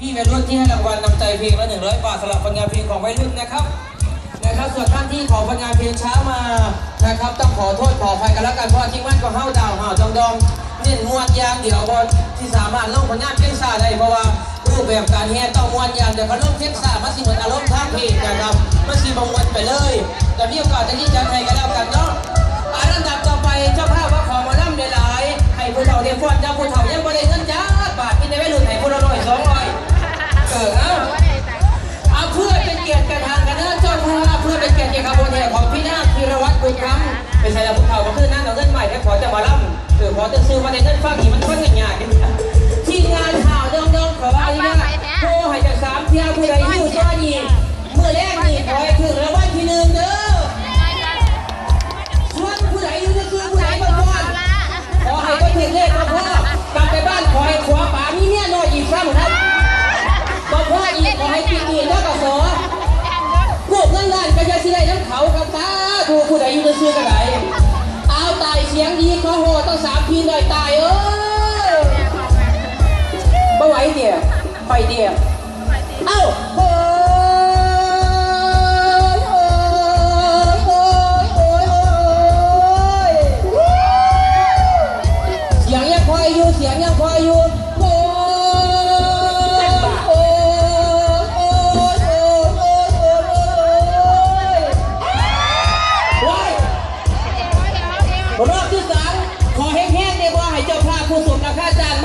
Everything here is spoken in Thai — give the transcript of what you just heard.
พี่วัยรุ่นที่ให้รางวัลนำใจเพลงละ100 บาทสำหรับผลงานเพลงของวัยรุ่นนะครับนะครับ ส่วนท่านที่ขอผลงานเพลงช้ามานะครับ ต้องขอโทษขออภัยกันแล้วกันเพราะที่มันก็เฮาดาวเฮาดองดองเน้นมวนยางเดียวบอลที่สามารถลงผลงานเพลงช้าได้เพราะว่ารูปแบบการแห่ต้องมวนยางเดี๋ยวก็ลงเพลงช้ามันสิเหมือนอารมณ์ท่าเพลงนะครับมันสิบงวนไปเลยแต่มีโอกาสจะที่จะให้กันแล้วกันเนาะอาลำดับต่อไปเจ้าภาพว่าขอมาล่ำหลายให้ผู้เฒ่าได้ฟ้อนเจ้าผู้เฒ่ายังบ่ได้เงินจ้าบาทที่ในวัยรุ่น มาในเงินฟังนี่มันค่อนข้างยากทีมงานข่าวดองๆขออนุญาตโทรให้จากสามเที่ยวผู้ใดอยู่ซอยนี้เมื่อแรกนี่ขอให้ถึงรางวัลที่หนึ่งเด้อส่วนผู้ใดอยู่ก็คือผู้ใดบ้างก่อนขอให้ก็ถึงเลขมาพ่อกลับไปบ้านขอให้ขวาป่ามีเนี่ยน้อยอีกครั้งครับบอกพ่ออีกขอให้ปีนี้แล้วก็สอพวกเงินล้านก็จะสิได้น้ำเขากับตาถูกผู้ใดอยู่ในซื้อกันไหน สียงดีขอโหต้องสามพีหน่อยตายเอ้ยบ่ไหวเดียวไปเดียวเอ้าเสียงยังคอยอยู่เสียงยังคอยอยู่ pra casar.